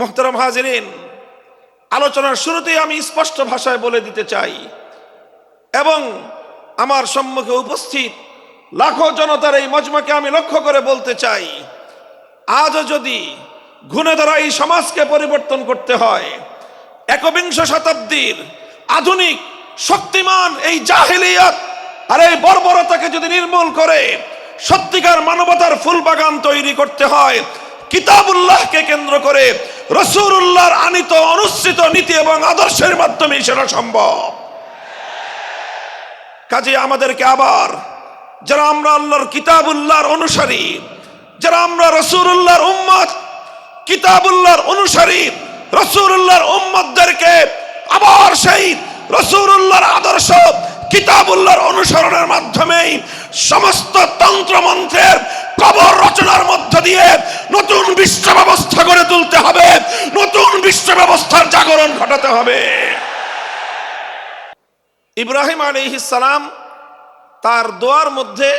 মোহতারাম হাজিরিন, আলোচনার শুরুতেই আমি স্পষ্ট ভাষায় বলে দিতে চাই এবং আমার সম্মুখে উপস্থিত লাখো জনতার এই মজমাকে আমি লক্ষ্য করে বলতে চাই, আজও যদি ঘুণে ধরা এই সমাজকে পরিবর্তন করতে হয়, একবিংশ শতাব্দীর আধুনিক, শক্তিমান এই জাহিলিয়াত আর এই বর্বরতাকে যদি নির্মূল করে, সত্যিকার মানবতার ফুল বাগান তৈরি করতে হয়, কিতাবুল্লাহকে কেন্দ্র করে রসুরুল্লাহর আনিত অনুষ্ঠিত নীতি এবং আদর্শের মাধ্যমে সেটা সম্ভব। কাজে আমাদেরকে আবার, যারা আমরা আল্লাহর কিতাবুল্লাহর অনুসারী, যারা আমরা রসুরুল্লাহর উম্মত, কিতাবুল্লাহর অনুসারী, রসুরুল্লাহর উম্মতদেরকে আবার সেই রসুরুল্লাহর আদর্শ, কিতাবুল্লাহর অনুসরণের মাধ্যমেই সমস্ত তন্ত্রমন্ত্রের কবর রচনার মধ্য দিয়ে নতুন বিশ্ব ব্যবস্থা গড়ে তুলতে হবে। নতুন বিশ্ব ব্যবস্থার জাগরণ ঘটাতে হবে। ইব্রাহিম সালাম তার দোয়ার মধ্যে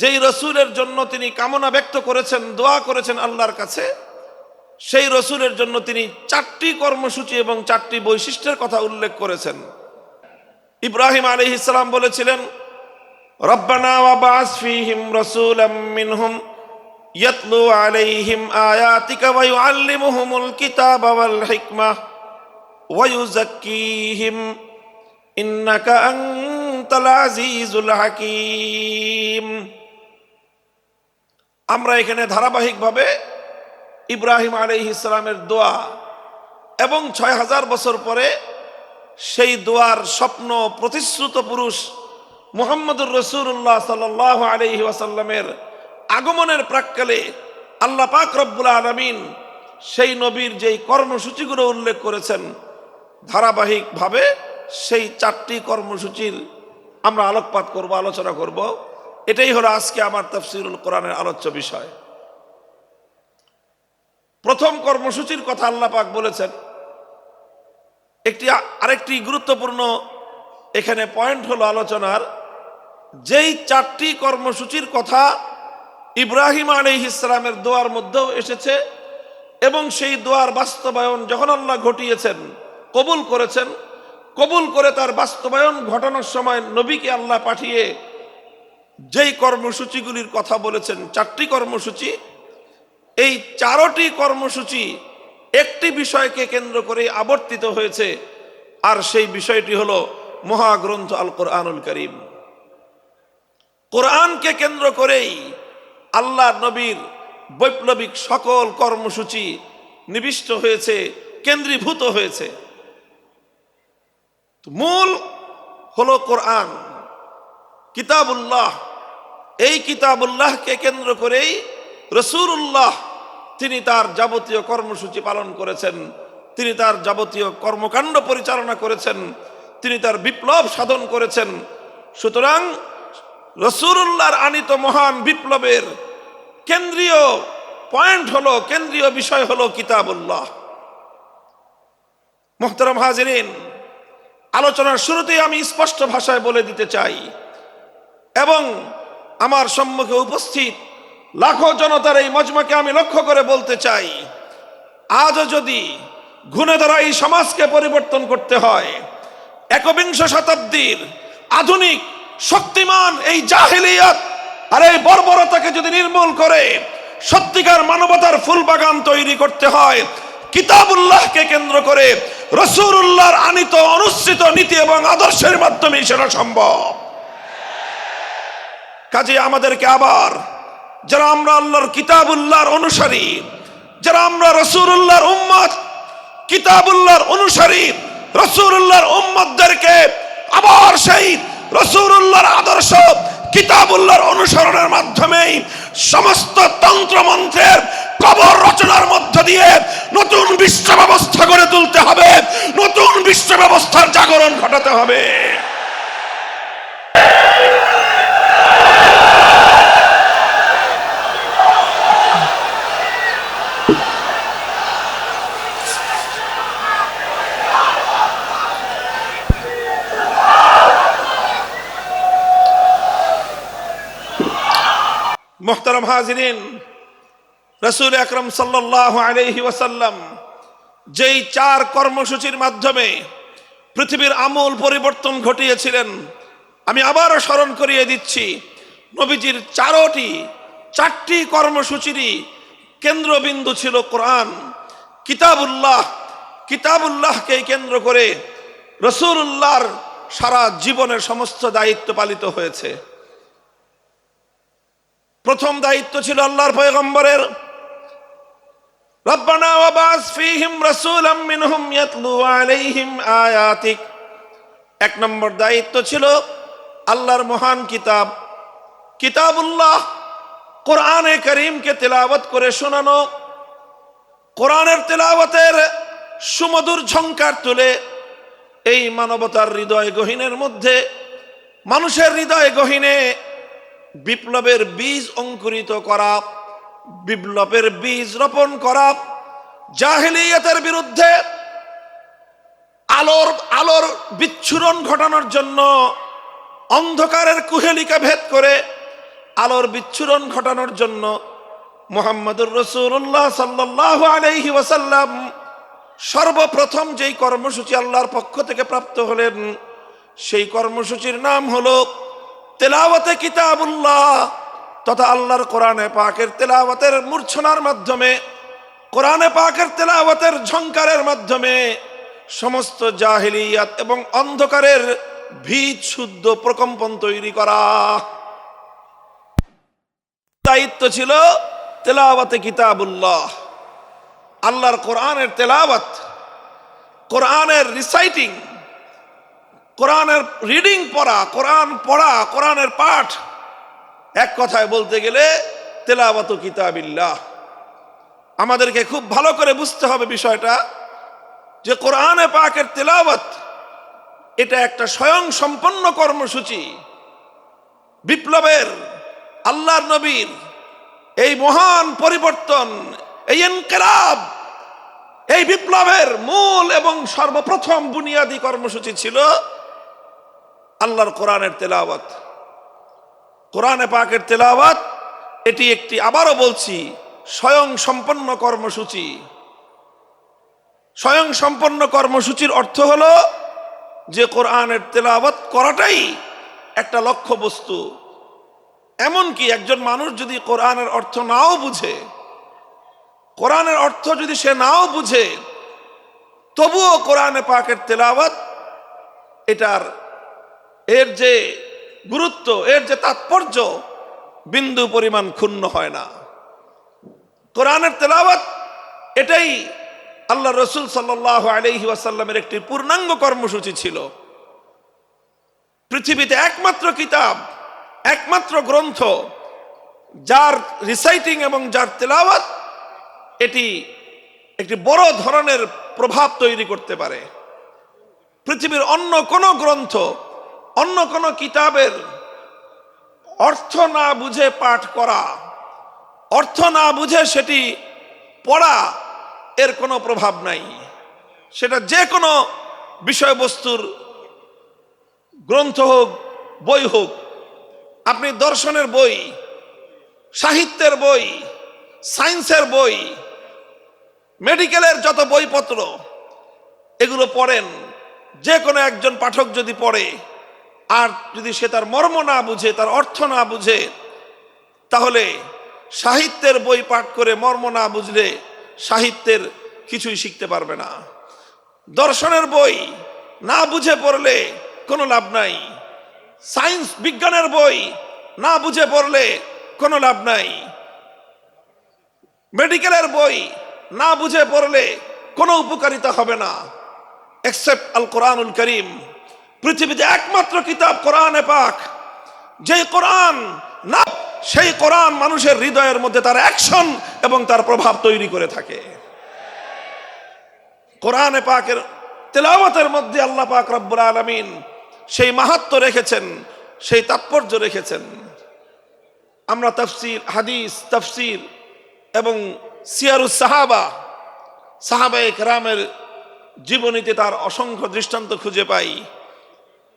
যেই রসুলের জন্য তিনি কামনা ব্যক্ত করেছেন, দোয়া করেছেন আল্লাহর কাছে, সেই রসুলের জন্য তিনি চারটি কর্মসূচি এবং চারটি বৈশিষ্ট্যের কথা উল্লেখ করেছেন। ইব্রাহিম আলী ইসলাম বলেছিলেন, রব্বানা ফিহিম মিনহুম ইয়াতলু আলাইহিম আয়াতিকা ওয়া ইউআল্লিমুহুমুল কিতাবা ওয়াল হিকমা ওয়া ইউযাক্কিহিম ইন্নাকা হাকীম। আমরা এখানে ধারাবাহিকভাবে ইব্রাহিম আলাইহিস ইসলামের দোয়া এবং ছয় হাজার বছর পরে সেই দোয়ার স্বপ্ন প্রতিশ্রুত পুরুষ মুহাম্মদুর রসুল্লাহ সাল আলহি ওয়াসাল্লামের আগমনের প্রাককালে আল্লাহ পাক রব্বুল আলমিন সেই নবীর যেই কর্মসূচিগুলো উল্লেখ করেছেন, ধারাবাহিকভাবে সেই চারটি কর্মসূচির আমরা আলোকপাত করব, আলোচনা করব। এটাই হলো আজকে আমার তফসিরুল কোরআনের আলোচ্য বিষয়। প্রথম কর্মসূচির কথা আল্লাহ পাক বলেছেন। একটি আরেকটি গুরুত্বপূর্ণ এখানে পয়েন্ট হলো আলোচনার, যেই চারটি কর্মসূচির কথা ইব্রাহিম আলী ইসলামের দোয়ার মধ্যেও এসেছে এবং সেই দোয়ার বাস্তবায়ন যখন আল্লাহ ঘটিয়েছেন, কবুল করেছেন, কবুল করে তার বাস্তবায়ন ঘটানোর সময় নবীকে আল্লাহ পাঠিয়ে যেই কর্মসূচিগুলির কথা বলেছেন, চারটি কর্মসূচি, এই চারটি কর্মসূচি একটি বিষয়কে কেন্দ্র করে আবর্তিত হয়েছে। আর সেই বিষয়টি হলো মহাগ্রন্থ আল কোরআনুল করিম। কোরআনকে কেন্দ্র করেই আল্লাহ নবীর বৈপ্লবিক সকল কর্মসূচি নিবিষ্ট হয়েছে, কেন্দ্রীভূত হয়েছে। মূল হলো কোরআন। কিতাবুল্লাহ, এই কিতাবুল্লাহকে কেন্দ্র করেই রসুরুল্লাহ তিনি তার যাবতীয় কর্মসূচি পালন করেছেন, তিনি তার যাবতীয় কর্মকাণ্ড পরিচালনা করেছেন, তিনি তার বিপ্লব সাধন করেছেন। সুতরাং রসুরুল্লাহর আনিত মহান বিপ্লবের কেন্দ্রীয় পয়েন্ট হলো, কেন্দ্রীয় বিষয় হলো কিতাবুল্লাহ। মোহতারাম হাজিরিন, আলোচনার শুরুতেই আমি স্পষ্ট ভাষায় বলে দিতে চাই, এবং আমার সম্মুখে উপস্থিত লাখো জনতার এই মজমাকে আমি লক্ষ্য করে বলতে চাই, আজও যদি ঘুণে ধরা এই সমাজকে পরিবর্তন করতে হয়, একবিংশ শতাব্দীর আধুনিক শক্তিমান এই জাহিলিয়াত। আর এই বর্বরতাকে যদি নির্মূল করে, সত্যিকার মানবতার ফুল বাগান তৈরি করতে হয়, কিতাবুল্লাহকে কেন্দ্র করে রসুরুল্লাহর আনিত অনুষ্ঠিত নীতি এবং আদর্শের মাধ্যমে সেটা সম্ভব। কাজে আমাদেরকে আবার, যারা আমরা আল্লাহর কিতাবুল্লাহর অনুসারী, যারা আমরা রসুরুল্লাহর উম্মত, কিতাবুল্লাহর অনুসারী, রসুরুল্লাহর উম্মতদেরকে আবার সেই রসুরুল্লাহর আদর্শ, কিতাবুল্লাহর অনুসরণের মাধ্যমেই সমস্ত তন্ত্রমন্ত্রের কবর রচনার মধ্য দিয়ে নতুন বিশ্ব ব্যবস্থা গড়ে তুলতে হবে, নতুন বিশ্ব ব্যবস্থার জাগরণ ঘটাতে হবে। মোহতারাম হাজিরিন, রসুল আকরম সাল্লাহ আলহি ওয়াসাল্লাম যেই চার কর্মসূচির মাধ্যমে পৃথিবীর আমূল পরিবর্তন ঘটিয়েছিলেন, আমি আবারও স্মরণ করিয়ে দিচ্ছি, নবীজির চারোটি, চারটি কর্মসূচিরই কেন্দ্রবিন্দু ছিল কোরআন। কিতাবুল্লাহ, কিতাবুল্লাহকে কেন্দ্র করে রসুল্লাহর সারা জীবনের সমস্ত দায়িত্ব পালিত হয়েছে। প্রথম দায়িত্ব ছিল আল্লাহর পয়গম্বরের। রব্বানা ওয়াবাস ফীহিম রাসূলাম মিনহুম ইয়াতলু আলাইহিম আয়াতিক। এক নম্বর দায়িত্ব ছিল আল্লাহর মহান কিতাব। কিতাবুল্লাহ কোরআনে করিমকে তেলাওয়াত করে শোনানো, কোরআনের তেলাওয়াতের সুমধুর ঝংকার তুলে এই মানবতার হৃদয় গহীনের মধ্যে, মানুষের হৃদয় গহীনে বিপ্লবের বীজ অঙ্কুরিত করা, বিপ্লবের বীজ রোপণ করা, জাহিলিয়াতের বিরুদ্ধে আলোর আলোর বিচ্ছুরণ ঘটানোর জন্য অন্ধকারের কুহেলিকা ভেদ করে আলোর বিচ্ছুরণ ঘটানোর জন্য মোহাম্মদুর রসুল্লাহ সাল্লাহ আলাইহি ওয়াসাল্লাম সর্বপ্রথম যেই কর্মসূচি আল্লাহর পক্ষ থেকে প্রাপ্ত হলেন, সেই কর্মসূচির নাম হলো তেলাওয়াতে কিতাবুল্লাহ তথা আল্লাহর কোরআনে পাকের তেলাওয়াতের মূর্ছনার মাধ্যমে, কোরআনে পাকের তেলাওয়াতের ঝংকারের মাধ্যমে সমস্ত জাহিলিয়াত এবং অন্ধকারের ভিত শুদ্ধ প্রকম্পন তৈরি করা। দায়িত্ব ছিল তেলাওয়াতে কিতাবুল্লাহ। আল্লাহর কোরআনের তেলাওয়াত, কোরআনের রিসাইটিং কোরআনের রিডিং পড়া, কোরআন পড়া, কোরআনের পাঠ। এক কথায় বলতে গেলে, তেলাওয়াত কিতাবিল্লাহ। আমাদেরকে খুব ভালো করে বুঝতে হবে বিষয়টা, যে কোরআনে পাকের তেলাওয়াত, এটা একটা স্বয়ং সম্পন্ন কর্মসূচি। বিপ্লবের, আল্লাহর নবীর, এই মহান পরিবর্তন, এই এনকেরাব এই বিপ্লবের মূল এবং সর্বপ্রথম বুনিয়াদী কর্মসূচি ছিল আল্লাহর কোরআনের তেলাওয়াত। কোরআনে পাকের তেলাওয়াত, এটি একটি, আবারও বলছি, স্বয়ং সম্পন্ন কর্মসূচি। স্বয়ং সম্পন্ন কর্মসূচির অর্থ হলো যে কোরআনের তেলাওয়াত করাটাই একটা লক্ষ্য বস্তু এমনকি একজন মানুষ যদি কোরআনের অর্থ নাও বুঝে, কোরআনের অর্থ যদি সে নাও বুঝে, তবুও কোরআনে পাকের তেলাওয়াত, এটার এর যে গুরুত্ব, এর যে তাৎপর্য, বিন্দু পরিমাণ ক্ষুণ্ণ হয় না। কোরআনের তেলাওয়াত এটাই আল্লাহ রসুল সাল্লাহ আলহি ওয়াসাল্লামের একটি পূর্ণাঙ্গ কর্মসূচি ছিল। পৃথিবীতে একমাত্র কিতাব, একমাত্র গ্রন্থ, যার রিসাইটিং এবং যার তেলাওয়াত এটি একটি বড় ধরনের প্রভাব তৈরি করতে পারে। পৃথিবীর অন্য কোনো গ্রন্থ অন্য কোনো কিতাবের অর্থ না বুঝে পাঠ করা, অর্থ না বুঝে সেটি পড়া, এর কোনো প্রভাব নাই। সেটা যে কোনো বিষয়বস্তুর গ্রন্থ হোক, বই হোক, আপনি দর্শনের বই, সাহিত্যের বই, সায়েন্সের বই, মেডিকেলের যত বইপত্র, এগুলো পড়েন। যে কোনো একজন পাঠক যদি পড়ে আর যদি সে তার মর্ম না বুঝে, তার অর্থ না বুঝে, তাহলে সাহিত্যের বই পাঠ করে মর্ম না বুঝলে সাহিত্যের কিছুই শিখতে পারবে না। দর্শনের বই না বুঝে পড়লে কোনো লাভ নাই। সায়েন্স বিজ্ঞানের বই না বুঝে পড়লে কোনো লাভ নাই। মেডিকেলের বই না বুঝে পড়লে কোনো উপকারিতা হবে না। এক্সেপ্ট আল কোরআনুল করিম। পৃথিবীতে একমাত্র কিতাব কোরআনে পাক। যে কোরআন না, সেই কোরআন মানুষের হৃদয়ের মধ্যে তার অ্যাকশন এবং তার প্রভাব তৈরি করে থাকে। কোরআনে পাকের তেলাওয়াতের মধ্যে আল্লাহ পাক রব্বুল আলমিন সেই মাহাত্ম রেখেছেন, সেই তাৎপর্য রেখেছেন। আমরা তফসির, হাদিস, তফসির এবং সিয়ারুস সাহাবা সাহাবা একরামের জীবনীতে তার অসংখ্য দৃষ্টান্ত খুঁজে পাই।